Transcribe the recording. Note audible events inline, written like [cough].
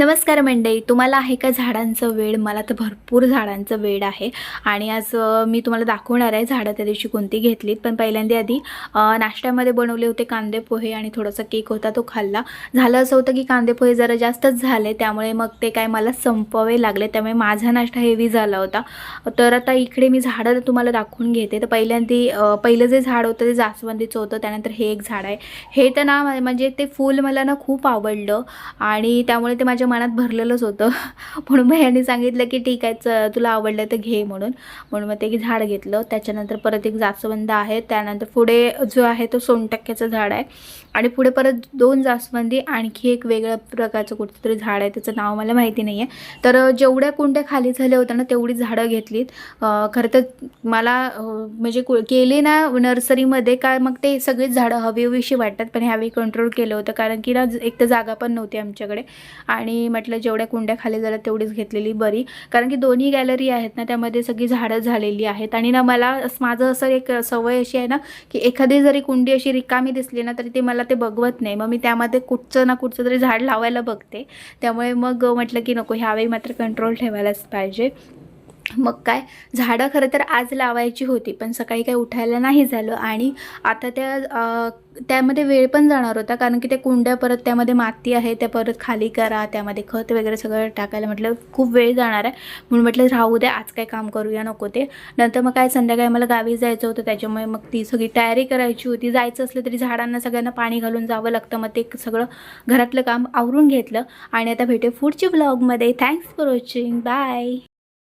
नमस्कार मंडई तुम्हाला आहे का झाडांचं वेळ? मला तर भरपूर झाडांचं वेळ आहे. आणि आज मी तुम्हाला दाखवणार आहे झाडं त्या दिवशी कोणती घेतलीत. पण पहिल्यांदा आधी नाश्त्यामध्ये बनवले होते कांदे पोहे आणि थोडासा केक होता तो खाल्ला. झालं असं होतं की कांदे पोहे जरा जास्तच झाले त्यामुळे मग ते काय मला संपवावे लागले. त्यामुळे माझा नाश्ता हेवी झाला होता. तर आता इकडे मी झाडं तुम्हाला दाखवून घेते. तर पहिल्यांदी पहिलं जे झाड होतं ते जास्वंदीचं होतं. त्यानंतर हे एक झाड आहे. हे तर ना म्हणजे ते फूल मला ना खूप आवडलं. आणि त्यामुळे ते माझ्या मनात भरलेलंच होतं. [laughs] म्हणून मग यांनी सांगितलं की ठीक आहे च- तुला आवडलं तर घे म्हणून. म्हणून मग ते झाड घेतलं. त्याच्यानंतर परत एक जास्वंद आहे. त्यानंतर पुढे जो आहे तो सोनटक्क्याचं झाड आहे. आणि पुढे परत दोन जास्वंदी आणखी एक वेगळ्या प्रकारचं कुठचं तरी झाड आहे. त्याचं नाव मला माहिती नाही आहे तर जेवढ्या कुंड्या खाली झाल्या होत्या ना तेवढी झाडं घेतलीत. खरं तर मला म्हणजे कु- केली ना नर्सरीमध्ये काय मग ते सगळीच झाडं हवी हवीशी वाटतात. पण ह्यावेळी कंट्रोल केलं होतं. कारण की ना एक तर जागा पण नव्हती आमच्याकडे. आणि म्हटलं जेवढ्या कुंड्या खाली झाल्या तेवढीच घेतलेली बरी. कारण की दोन्ही गॅलरी आहेत ना त्यामध्ये सगळी झाडं झालेली आहेत. आणि ना मला माझं असं एक सवय अशी आहे ना की एखादी जरी कुंडी अशी रिकामी दिसली ना तरी ते मला ते बघवत नाही. मग मी त्यामध्ये कुठचं ना कुठचं तरी झाड लावायला बघते. त्यामुळे मग म्हटलं की नको ह्यावेळी मात्र कंट्रोल ठेवायलाच पाहिजे. मग काय? झाडं खरं तर आज लावायची होती पण सकाळी काही उठायला नाही झालं आणि आता त्या त्यामध्ये वेळ पण जाणार होता कारण की त्या कुंड्या परत त्यामध्ये माती आहे त्या परत खाली करा त्यामध्ये खत वगैरे सगळं टाकायला म्हटलं खूप वेळ जाणार आहे. म्हणून म्हटलं राहू द्या आज काय काम करूया नको ते. नंतर मग काय संध्याकाळी मला गावी जायचं होतं त्याच्यामुळे मग ती सगळी तयारी करायची होती. जायचं असलं तरी झाडांना सगळ्यांना पाणी घालून जावं लागतं मग ते सगळं घरातलं काम आवरून घेतलं. आणि आता भेटे पुढच्या ब्लॉगमध्ये थँक्स फॉर वॉचिंग बाय